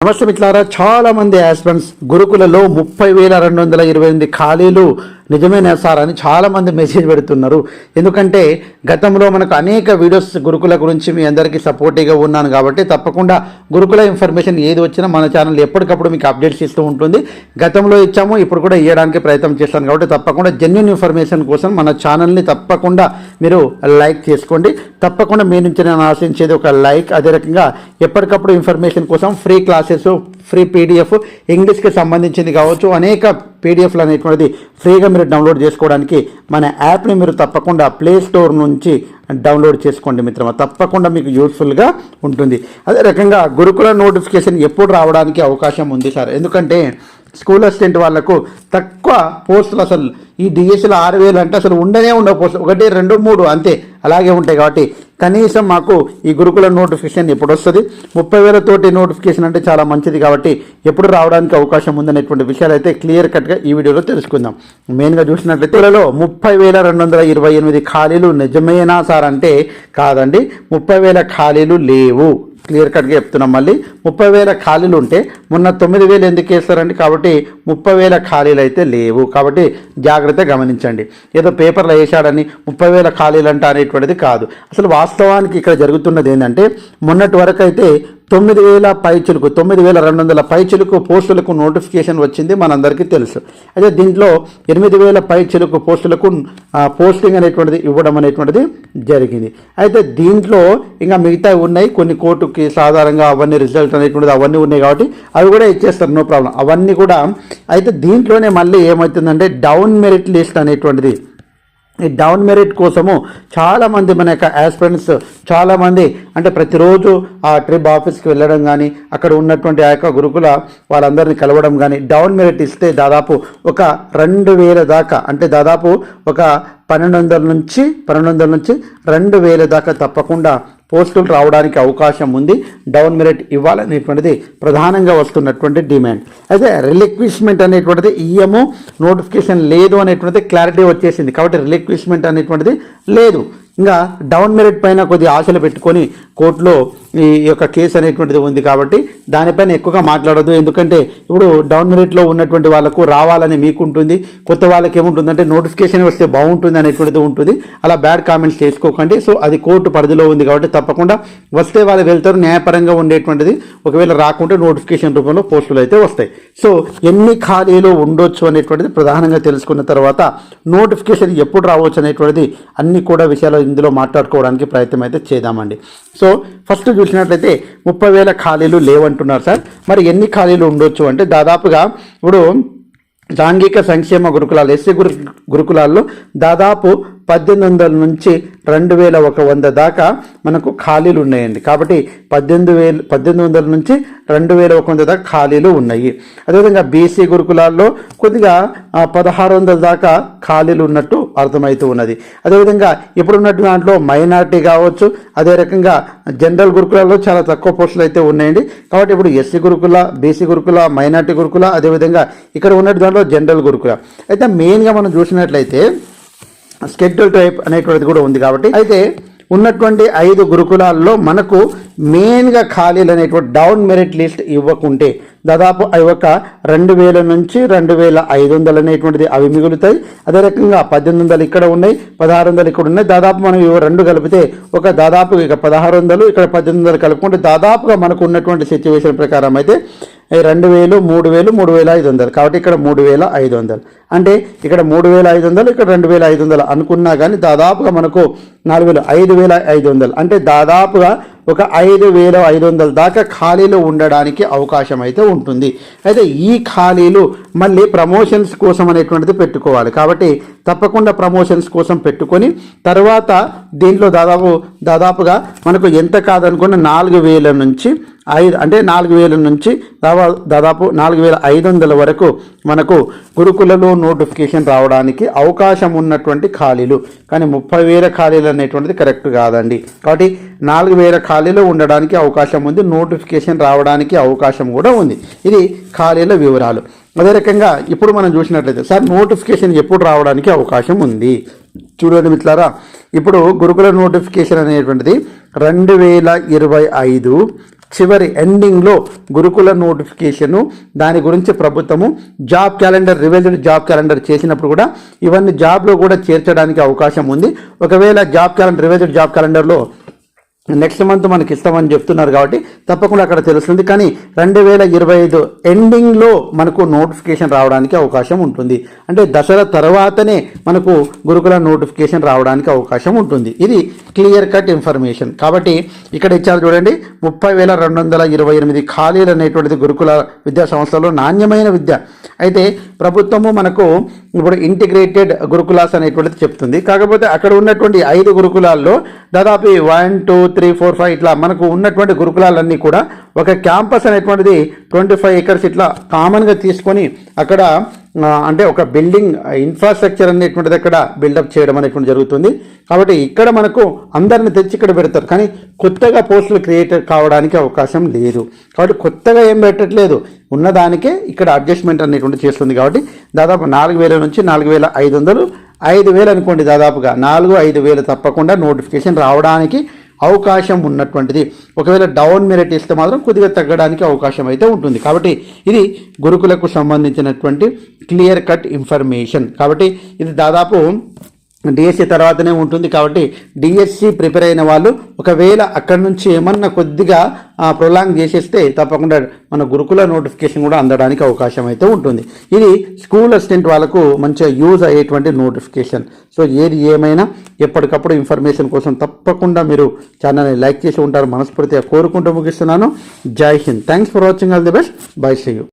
నమస్తే మిత్రులారా చాలా మంది యాస్పెంట్స్ గురుకులలో ముప్పై వేల రెండు వందల ఇరవై ఎనిమిది ఖాళీలు నిజమేనా సార్ అని చాలామంది మెసేజ్ పెడుతున్నారు. ఎందుకంటే గతంలో మనకు అనేక వీడియోస్ గురుకుల గురించి మీ అందరికీ సపోర్టివ్గా ఉన్నాను కాబట్టి తప్పకుండా గురుకుల ఇన్ఫర్మేషన్ ఏది వచ్చినా మన ఛానల్ ఎప్పటికప్పుడు మీకు అప్డేట్స్ ఇస్తూ ఉంటుంది. గతంలో ఇచ్చాము ఇప్పుడు కూడా ఇవ్వడానికి ప్రయత్నం చేస్తాను కాబట్టి తప్పకుండా జెన్యున్ ఇన్ఫర్మేషన్ కోసం మన ఛానల్ని తప్పకుండా మీరు లైక్ చేసుకోండి. తప్పకుండా మీ నుంచి నేను ఆశించేది ఒక లైక్ అదే రకంగా ఎప్పటికప్పుడు ఇన్ఫర్మేషన్ కోసం ఫ్రీ క్లాసెస్ ఫ్రీ పీడిఎఫ్. ఇంగ్లీష్కి సంబంధించింది కావచ్చు అనేక పీడిఎఫ్లు అనేటువంటిది ఫ్రీగా మీరు డౌన్లోడ్ చేసుకోవడానికి మన యాప్ని మీరు తప్పకుండా ప్లే స్టోర్ నుంచి డౌన్లోడ్ చేసుకోండి మిత్రమా. తప్పకుండా మీకు యూస్ఫుల్గా ఉంటుంది. అదే రకంగా గురుకుల నోటిఫికేషన్ ఎప్పుడు రావడానికి అవకాశం ఉంది సార్? ఎందుకంటే స్కూల్ అసిస్టెంట్ వాళ్ళకు తక్కువ పోస్టులు అసలు ఈ డిఎస్ఎల్ ఆరు వేలు అంటే అసలు ఉండనే ఉండవు పోస్టులు. ఒకటి రెండు మూడు అంతే. అలాగే ఉంటాయి కాబట్టి కనీసం మాకు ఈ గురుకుల నోటిఫికేషన్ ఎప్పుడు వస్తుంది ముప్పై వేలతోటి నోటిఫికేషన్ అంటే చాలా మంచిది కాబట్టి ఎప్పుడు రావడానికి అవకాశం ఉందనేటువంటి విషయాలు అయితే క్లియర్ కట్గా ఈ వీడియోలో తెలుసుకుందాం. మెయిన్గా చూసినట్లయితే ముప్పై వేల రెండు వందల ఇరవై ఎనిమిది ఖాళీలు నిజమేనా సార్? అంటే కాదండి ముప్పై వేల ఖాళీలు లేవు. క్లియర్ కట్గా చెప్తున్నాం మళ్ళీ. ముప్పై వేల ఖాళీలు ఉంటే మొన్న తొమ్మిది వేలు ఎందుకు వేస్తారండి? కాబట్టి ముప్పై వేల ఖాళీలు అయితే లేవు. కాబట్టి జాగ్రత్త గమనించండి. ఏదో పేపర్లో వేసాడని ముప్పై వేల ఖాళీలు అంట అనేటువంటిది కాదు. అసలు వాస్తవానికి ఇక్కడ జరుగుతున్నది ఏంటంటే మొన్నటి వరకు అయితే తొమ్మిది వేల పైచులకు తొమ్మిది వేల రెండు వందల పైచులకు పోస్టులకు నోటిఫికేషన్ వచ్చింది మనందరికీ తెలుసు. అయితే దీంట్లో ఎనిమిది వేల పైచులకు పోస్టులకు పోస్టింగ్ అనేటువంటిది ఇవ్వడం అనేటువంటిది జరిగింది. అయితే దీంట్లో ఇంకా మిగతా ఉన్నాయి. కొన్ని కోర్టుకి సాధారణంగా అవన్నీ రిజల్ట్ అనేటువంటిది అవన్నీ ఉన్నాయి కాబట్టి అవి కూడా ఇచ్చేస్తారు. No problem. అవన్నీ కూడా అయితే దీంట్లోనే మళ్ళీ ఏమవుతుందంటే డౌన్ మెరిట్ లిస్ట్ అనేటువంటిది ఈ డౌన్ మెరిట్ కోసము చాలామంది మన యొక్క యాస్పిరెంట్స్ చాలామంది అంటే ప్రతిరోజు ఆ ట్రిప్ ఆఫీస్కి వెళ్ళడం కానీ అక్కడ ఉన్నటువంటి ఆ యొక్క గురుకుల వాళ్ళందరినీ కలవడం కానీ డౌన్ మెరిట్ ఇస్తే దాదాపు ఒక రెండు వేల దాకా అంటే దాదాపు ఒక పన్నెండు వందల నుంచి పన్నెండు వందల నుంచి రెండు వేల దాకా తప్పకుండా పోస్టులు రావడానికి అవకాశం ఉంది. డౌన్ మెరిట్ ఇవ్వాలనేటువంటిది ప్రధానంగా వస్తున్నటువంటి డిమాండ్. అయితే రిలిక్విష్మెంట్ అనేటువంటిది ఈఎము నోటిఫికేషన్ లేదు అనేటువంటిది క్లారిటీ వచ్చేసింది. కాబట్టి రిలిక్విష్మెంట్ అనేటువంటిది లేదు. ఇంకా డౌన్ మెరిట్ పైన కొద్ది ఆశలు పెట్టుకొని కోర్టులో ఈ యొక్క కేసు అనేటువంటిది ఉంది కాబట్టి దానిపైన ఎక్కువగా మాట్లాడదు ఎందుకంటే ఇప్పుడు డౌన్ మెరిట్లో ఉన్నటువంటి వాళ్ళకు రావాలని మీకు ఉంటుంది కొత్త వాళ్ళకి ఏముంటుందంటే నోటిఫికేషన్ వస్తే బాగుంటుంది అనేటువంటిది ఉంటుంది. అలా బ్యాడ్ కామెంట్స్ చేసుకోకండి. సో అది కోర్టు పరిధిలో ఉంది కాబట్టి తప్పకుండా వస్తే వాళ్ళు వెళ్తారు. న్యాయపరంగా ఉండేటువంటిది ఒకవేళ రాకుంటే నోటిఫికేషన్ రూపంలో పోస్టులు అయితే వస్తాయి. సో ఎన్ని ఖాళీలు ఉండొచ్చు అనేటువంటిది ప్రధానంగా తెలుసుకున్న తర్వాత నోటిఫికేషన్ ఎప్పుడు రావచ్చు అనేటువంటిది అన్ని కూడా విషయాలు ఇందులో మాట్లాడుకోవడానికి ప్రయత్నం అయితే చేద్దామండి. సో ఫస్ట్ చూసినట్లయితే ముప్పై వేల ఖాళీలు లేవంటున్నారు సార్. మరి ఎన్ని ఖాళీలు ఉండొచ్చు అంటే దాదాపుగా ఇప్పుడు సాంఘిక సంక్షేమ గురుకులాలు ఎస్సీ గురు గురుకులాల్లో దాదాపు పద్దెనిమిది వందల నుంచి రెండు వేల ఒక వంద దాకా మనకు ఖాళీలు ఉన్నాయండి. కాబట్టి పద్దెనిమిది వేలు పద్దెనిమిది వందల నుంచి రెండు వేల ఒక వంద దాకా ఖాళీలు ఉన్నాయి. అదేవిధంగా బీసీ గురుకులాల్లో కొద్దిగా పదహారు వందల దాకా ఖాళీలు ఉన్నట్టు అర్థమవుతూ ఉన్నది. అదేవిధంగా ఇప్పుడున్నట్టు దాంట్లో మైనార్టీ కావచ్చు అదే రకంగా జనరల్ గురుకులాల్లో చాలా తక్కువ పోస్టులు అయితే ఉన్నాయండి. కాబట్టి ఇప్పుడు ఎస్సీ గురుకుల బీసీ గురుకుల మైనార్టీ గురుకుల అదేవిధంగా ఇక్కడ ఉన్నట్టు దాంట్లో జనరల్ గురుకుల. అయితే మెయిన్గా మనం చూసినట్లయితే స్కెడ్యూల్ టైప్ అనేటువంటిది కూడా ఉంది కాబట్టి అయితే ఉన్నటువంటి ఐదు గురుకులాల్లో మనకు మెయిన్గా ఖాళీలు అనేటువంటి డౌన్ మెరిట్ లిస్ట్ ఇవ్వకుంటే దాదాపు అవి ఒక రెండు వేల నుంచి రెండు వేల ఐదు వందలు అనేటువంటిది అవి మిగులుతాయి. అదే రకంగా పద్దెనిమిది వందలు ఇక్కడ ఉన్నాయి పదహారు వందలు ఇక్కడ ఉన్నాయి. దాదాపు మనం ఇవి రెండు కలిపితే ఒక దాదాపు ఇక పదహారు వందలు ఇక్కడ పద్దెనిమిది వందలు కలుపుకుంటే దాదాపుగా మనకు ఉన్నటువంటి సిచ్యువేషన్ ప్రకారం అయితే రెండు వేలు మూడు వేలు మూడు వేల ఐదు వందలు. కాబట్టి ఇక్కడ మూడు వేల ఐదు వందలు. అంటే ఇక్కడ మూడు వేల ఐదు వందలు ఇక్కడ రెండు వేల ఐదు వందలు అనుకున్నా కానీ దాదాపుగా మనకు నాలుగు వేలు ఐదు వేల ఐదు వందలు. అంటే దాదాపుగా ఒక ఐదు వేల ఐదు వందల దాకా ఖాళీలు ఉండడానికి అవకాశం అయితే ఉంటుంది. అయితే ఈ ఖాళీలు మళ్ళీ ప్రమోషన్స్ కోసం అనేటువంటిది పెట్టుకోవాలి. కాబట్టి తప్పకుండా ప్రమోషన్స్ కోసం పెట్టుకొని తర్వాత దీంట్లో దాదాపు దాదాపుగా మనకు ఎంత కాదనుకున్న నాలుగు వేల నుంచి ఐదు అంటే నాలుగు వేల నుంచి దావా- దాదాపు నాలుగు వేల ఐదు వందల వరకు మనకు గురుకులలో నోటిఫికేషన్ రావడానికి అవకాశం ఉన్నటువంటి ఖాళీలు. కానీ ముప్పై వేల ఖాళీలు అనేటువంటిది కరెక్ట్ కాదండి. కాబట్టి నాలుగు వేల ఖాళీలు ఉండడానికి అవకాశం ఉంది నోటిఫికేషన్ రావడానికి అవకాశం కూడా ఉంది. ఇది ఖాళీల వివరాలు. అదే రకంగా ఇప్పుడు మనం చూసినట్లయితే సార్ నోటిఫికేషన్ ఎప్పుడు రావడానికి అవకాశం ఉంది? చూడండి మిత్రులారా ఇప్పుడు గురుకుల నోటిఫికేషన్ అనేటువంటిది రెండు వేల ఇరవై ఐదు చివరి ఎండింగ్లో గురుకుల నోటిఫికేషను దాని గురించి ప్రభుత్వము job calendar revised job calendar చేసినప్పుడు కూడా ఇవన్నీ జాబ్లో కూడా చేర్చడానికి అవకాశం ఉంది. ఒకవేళ జాబ్ క్యాలెండర్ రివైజ్డ్ జాబ్ క్యాలెండర్లో నెక్స్ట్ మంత్ మనకి ఇస్తామని చెప్తున్నారు కాబట్టి తప్పకుండా అక్కడ తెలుస్తుంది. కానీ రెండు వేల ఇరవై ఐదు ఎండింగ్లో మనకు నోటిఫికేషన్ రావడానికి అవకాశం ఉంటుంది. అంటే దసరా తర్వాతనే మనకు గురుకుల నోటిఫికేషన్ రావడానికి అవకాశం ఉంటుంది. ఇది క్లియర్ కట్ ఇన్ఫర్మేషన్. కాబట్టి ఇక్కడ ఇచ్చారు చూడండి ముప్పై వేల రెండు వందల ఇరవై ఎనిమిది ఖాళీలు అనేటువంటిది గురుకుల విద్యా సంస్థలో నాణ్యమైన విద్య. అయితే ప్రభుత్వము మనకు ఇప్పుడు ఇంటిగ్రేటెడ్ గురుకులాస్ అనేటువంటిది చెప్తుంది. కాకపోతే అక్కడ ఉన్నటువంటి ఐదు గురుకులాల్లో దాదాపు one two three four five ఇట్లా మనకు ఉన్నటువంటి గురుకులాలన్నీ కూడా ఒక క్యాంపస్ అనేటువంటిది ట్వంటీ ఫైవ్ ఎకర్స్ ఇట్లా కామన్గా తీసుకొని అక్కడ అంటే ఒక బిల్డింగ్ ఇన్ఫ్రాస్ట్రక్చర్ అనేటువంటిది అక్కడ బిల్డప్ చేయడం అనేటువంటి జరుగుతుంది. కాబట్టి ఇక్కడ మనకు అందరిని తెచ్చి ఇక్కడ పెడతారు. కానీ కొత్తగా పోస్టులు క్రియేట్ కావడానికి అవకాశం లేదు. కాబట్టి కొత్తగా ఏం పెట్టట్లేదు. ఉన్నదానికే ఇక్కడ అడ్జస్ట్మెంట్ అనేటువంటి చేస్తుంది కాబట్టి దాదాపు నాలుగు వేల నుంచి నాలుగు వేల ఐదు వందలు ఐదు వేలు అనుకోండి దాదాపుగా. నాలుగు ఐదు వేలు తప్పకుండా నోటిఫికేషన్ రావడానికి అవకాశం ఉన్నటువంటిది. ఒకవేళ డౌన్ మెరిట్ ఇస్తే మాత్రం కొద్దిగా తగ్గడానికి అవకాశం అయితే ఉంటుంది. కాబట్టి ఇది గురుకులకు సంబంధించినటువంటి క్లియర్ కట్ ఇన్ఫర్మేషన్ కాబట్టి ఇది దాదాపు డిఎస్సి తర్వాతనే ఉంటుంది కాబట్టి డిఎస్సి ప్రిపేర్ అయిన వాళ్ళు ఒకవేళ అక్కడి నుంచి ఏమన్నా కొద్దిగా ప్రొలాంగ్ చేసేస్తే తప్పకుండా మన గురుకుల నోటిఫికేషన్ కూడా అందడానికి అవకాశం అయితే ఉంటుంది. ఇది స్కూల్ అసిస్టెంట్ వాళ్ళకు మంచిగా యూజ్ అయ్యేటువంటి నోటిఫికేషన్ సో ఏది ఏమైనా ఎప్పటికప్పుడు ఇన్ఫర్మేషన్ కోసం తప్పకుండా మీరు ఛానల్ని లైక్ చేసి ఉంటారు. మనస్ఫూర్తిగా కోరుకుంటూ ముగిస్తున్నాను. జై Hind. Thanks for watching all the best bye see you